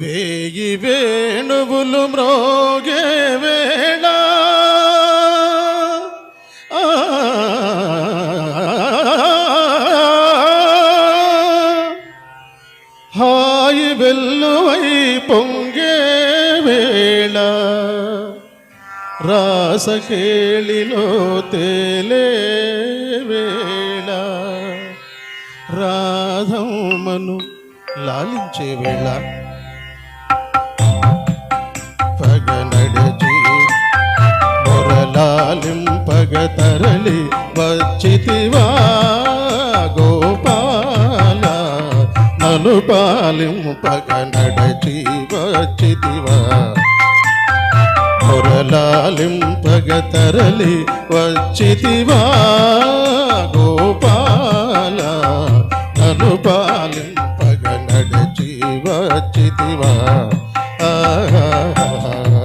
వేయి వేణువులు మ్రోగే వేళ హాయి వెల్లువై పొంగే వేళ రాసకేళిలో తేలే వేళ రాధమ్మను లాలించే వేళ. మొరలాలింపగ తరలి వచ్చితివా? గోపాల నలు పాలింపగ నడచి వచ్చితివా? మొరలాలింపగ తరలి వచ్చితివా? గోపాల నలు పాలింపగ నడచి వచ్చితివా? ఆహా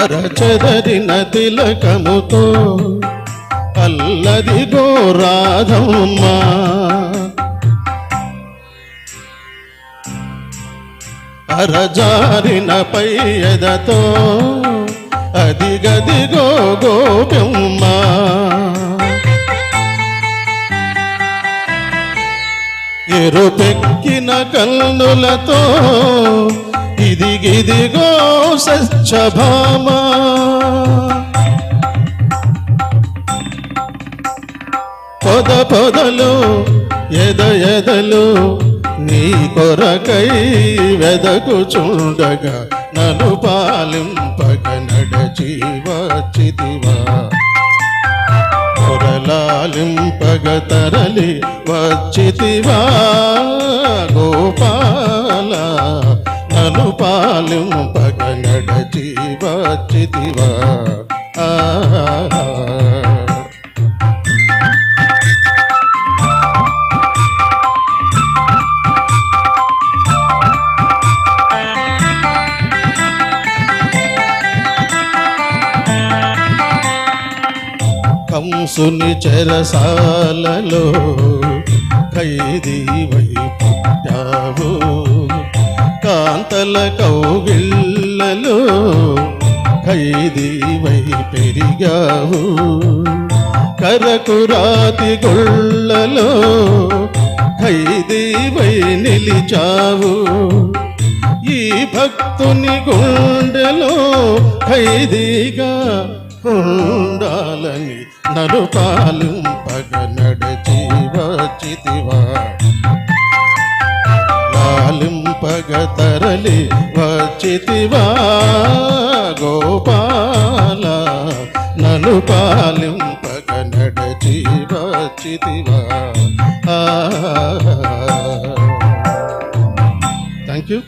అరచదరిన తిలకముతో అల్లదిగో రాధమ్మ. అరజారిన పైయదతో అదిగదిగో గోపెమ్మ ఎరుపెక్కిన కన్నులతో ఇదిగిదిగో సత్యభామ పొద పొదలు ఎద ఎదలు నీ కొరకై వెదకుచుండగా నన్ను పాలింపగ నడచి వచ్చితివా. కొరలాలింపగ తరలి వచ్చితివా గోపాలా. పాలు పాలింపగ నడచి వచ్చితివా కంసుని చెరసాలలో ఖైదీ వై పుట్టావు. కాంతల కౌగిళ్ళలో ఖైదీవై పెరిగావు. కరకురాతి గుళ్ళలో ఖైదీవై నిలిచావు. ఈ భక్తుని గుండెలో ఖైదీగా ఉండాలని నలుపాలు పగ నడచి వచ్చితివా. లాలింపగ తరలి వచ్చితివా గోపాల నను పాలింపగ నడచి వచ్చితివా? Thank you